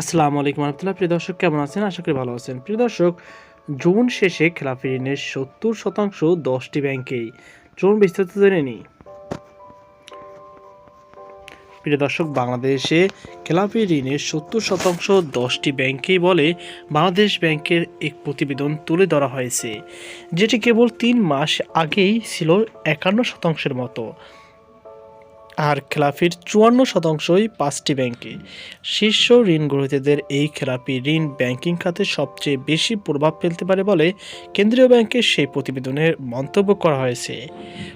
আসসালামু আলাইকুম রহমতুল্লাহ। প্রিয় দর্শক, কেমন আছেন? আশা করি ভালো আছেন। প্রিয় দর্শক, জুন শেষে খেলাপি ঋণের সত্তর শতাংশ দশটি ব্যাংকেই। চলুন বিস্তারিত জেনে নিই। প্রিয় দর্শক, বাংলাদেশে খেলাপি ঋণের সত্তর শতাংশ দশটি ব্যাংকেই বলে বাংলাদেশ ব্যাংকের এক প্রতিবেদন তুলে ধরা হয়েছে, যেটি কেবল তিন মাস আগেই ছিল একান্ন শতাংশের মতো। আর খেলাপির চুয়ান্ন শতাংশই পাঁচটি ব্যাংকে। শীর্ষ ঋণ গ্রহীতাদের এই খেলাপি ঋণ ব্যাংকিং খাতে সবচেয়ে বেশি প্রভাব ফেলতে পারে বলে কেন্দ্রীয় ব্যাংকের সেই প্রতিবেদনে মন্তব্য করা হয়েছে।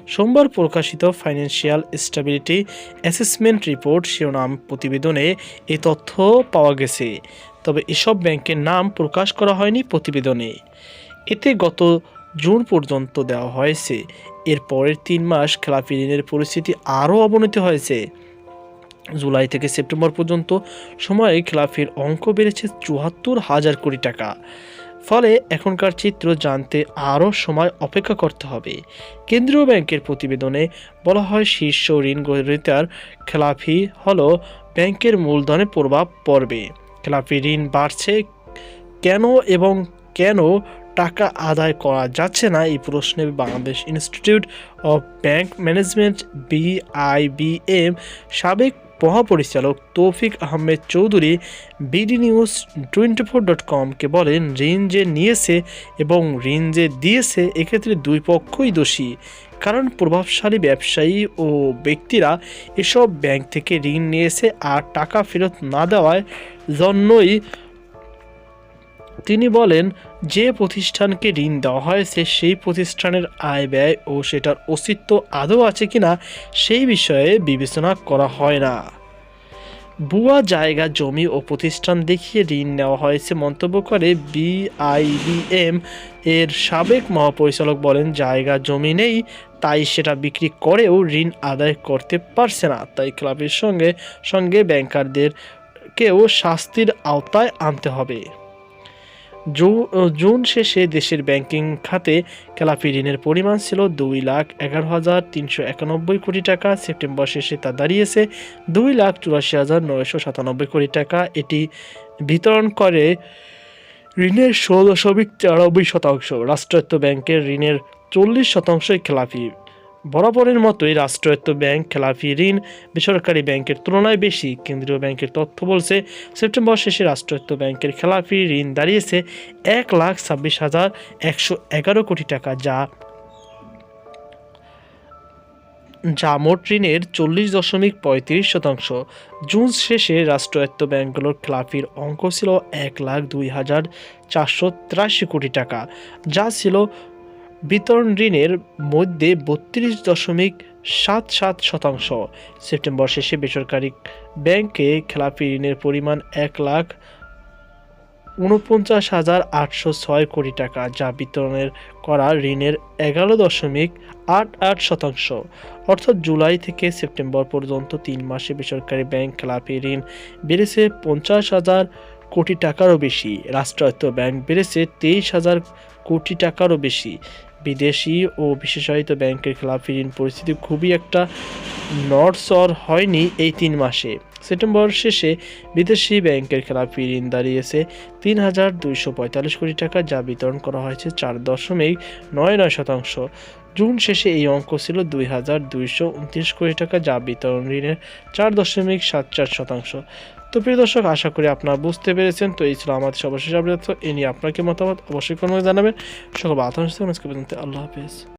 সোমবার প্রকাশিত ফাইন্যান্সিয়াল স্টেবিলিটি অ্যাসেসমেন্ট রিপোর্ট শিরোনাম প্রতিবেদনে এই তথ্য পাওয়া গেছে। তবে এসব ব্যাংকের নাম প্রকাশ করা হয়নি প্রতিবেদনে। এতে গত জুন পর্যন্ত দেওয়া হয়েছে। এর পরের তিন মাস খেলাপি ঋণের পরিস্থিতি আরও অবনতি হয়েছে। জুলাই থেকে সেপ্টেম্বর পর্যন্ত সময়ে খেলাফির অঙ্ক বেড়েছে চুয়াত্তর হাজার কোটি টাকা। ফলে এখনকার চিত্র জানতে আরও সময় অপেক্ষা করতে হবে। কেন্দ্রীয় ব্যাংকের প্রতিবেদনে বলা হয় শীর্ষ ঋণ গ্রহীতার খেলাফি হলো ব্যাংকের মূলধনে প্রভাব পড়বে। খেলাফি ঋণ বাড়ছে কেন এবং কেন টাকা আদায় করা যাচ্ছে না। এই প্রশ্নে Bangladesh Institute of Bank Management BIBM সাবেক মহাপরিচালক Toufiq Ahmed Chowdhury BD News twenty four dot কমকে বলেন, ঋণ যে নিয়েছে এবং ঋণ যে দিয়েছে এক্ষেত্রে দুই পক্ষই দোষী। কারণ প্রভাবশালী ব্যবসায়ী ও ব্যক্তিরা এসব ব্যাংক থেকে ঋণ নিয়েছে আর টাকা ফেরত না দেওয়ার জন্যই তিনি বলেন, যে প্রতিষ্ঠানকে ঋণ দেওয়া হয়েছে সেই প্রতিষ্ঠানের আয় ব্যয় ও সেটার অস্তিত্ব আদৌ আছে কিনা, সেই বিষয়ে বিবেচনা করা হয় না। ভুয়া জায়গা, জমি ও প্রতিষ্ঠান দেখিয়ে ঋণ নেওয়া হয়েছে মন্তব্য করে বিআইবিএম এর সাবেক মহাপরিচালক বলেন, জায়গা, জমি নেই, তাই সেটা বিক্রি করেও ঋণ আদায় করতে পারছে না। তাই ক্লাবের সঙ্গে সঙ্গে ব্যাংকারদেরকেও শাস্তির আওতায় আনতে হবে। জুন শেষে দেশের ব্যাংকিং খাতে খেলাপি ঋণের পরিমাণ ছিল দুই লাখ এগারো হাজার তিনশো একানব্বই কোটি টাকা। সেপ্টেম্বর শেষে তা দাঁড়িয়েছে দুই লাখ চুরাশি হাজার নয়শো সাতানব্বই কোটি টাকা। এটি বিতরণ করে ঋণের ষোলো দশমিক শতাংশ। রাষ্ট্রায়ত্ত ব্যাংকের ঋণের চল্লিশ শতাংশই খেলাপি বরাবরের মতোই রাষ্ট্রায়ত্ত ব্যাংক খেলাপি ঋণ বেসরকারি ব্যাংকের তুলনায় বেশি। কেন্দ্রীয় ব্যাংকের তথ্য বলছে, সেপ্টেম্বর শেষে রাষ্ট্রায়ত্ত ব্যাংকের খেলাপি ঋণ দাঁড়িয়েছে এক লাখ ছাব্বিশ হাজার একশো এগারো কোটি টাকা, যা যা মোট ঋণের চল্লিশ দশমিক পঁয়ত্রিশ শতাংশ। জুন শেষে রাষ্ট্রায়ত্ত ব্যাংকগুলোর খেলাপির অঙ্ক ছিল এক লাখ দুই হাজার চারশো তিরাশি কোটি টাকা, যা ছিল বিতরণ ঋণের মধ্যে বত্রিশ দশমিক সাত সাত শতাংশ। সেপ্টেম্বর শেষে বেসরকারি ব্যাংকে খেলাপি ঋণের পরিমাণ এক লাখ উনপঞ্চাশ হাজার আটশো ছয় কোটি টাকা, যা বিতরণের করা ঋণের এগারো দশমিক আট আট শতাংশ। অর্থাৎ জুলাই থেকে সেপ্টেম্বর পর্যন্ত তিন মাসে বেসরকারি ব্যাংক খেলাপি ঋণ বেড়েছে পঞ্চাশ হাজার কোটি টাকারও বেশি। রাষ্ট্রায়ত্ত ব্যাংক বেড়েছে তেইশ হাজার কোটি টাকারও বেশি। বিদেশি ও বিশেষায়িত ব্যাংকের খেলাফি ঋণ পরিস্থিতি খুবই একটা নরসর হয়নি এই তিন মাসে। সেপ্টেম্বর শেষে বিদেশি ব্যাংকের খেলাপি ঋণ দাঁড়িয়েছে তিন হাজার দুইশো পঁয়তাল্লিশ কোটি টাকা, যা বিতরণ করা হয়েছে চার দশমিক নয় নয় শতাংশ। জুন শেষে এই অঙ্ক ছিল দুই হাজার দুইশো উনত্রিশ কোটি টাকা যা বিতরণ ঋণের চার দশমিক সাত চার শতাংশ। তো প্রিয় দর্শক, আশা করি আপনারা বুঝতে পেরেছেন। তো এই ছিল আমাদের সর্বশেষ আপডেট। এ নিয়ে আপনার কি মতামত? অবশ্যই কোনো জানাবেন। সকল আতঙ্ক আল্লাহ হাফিজ।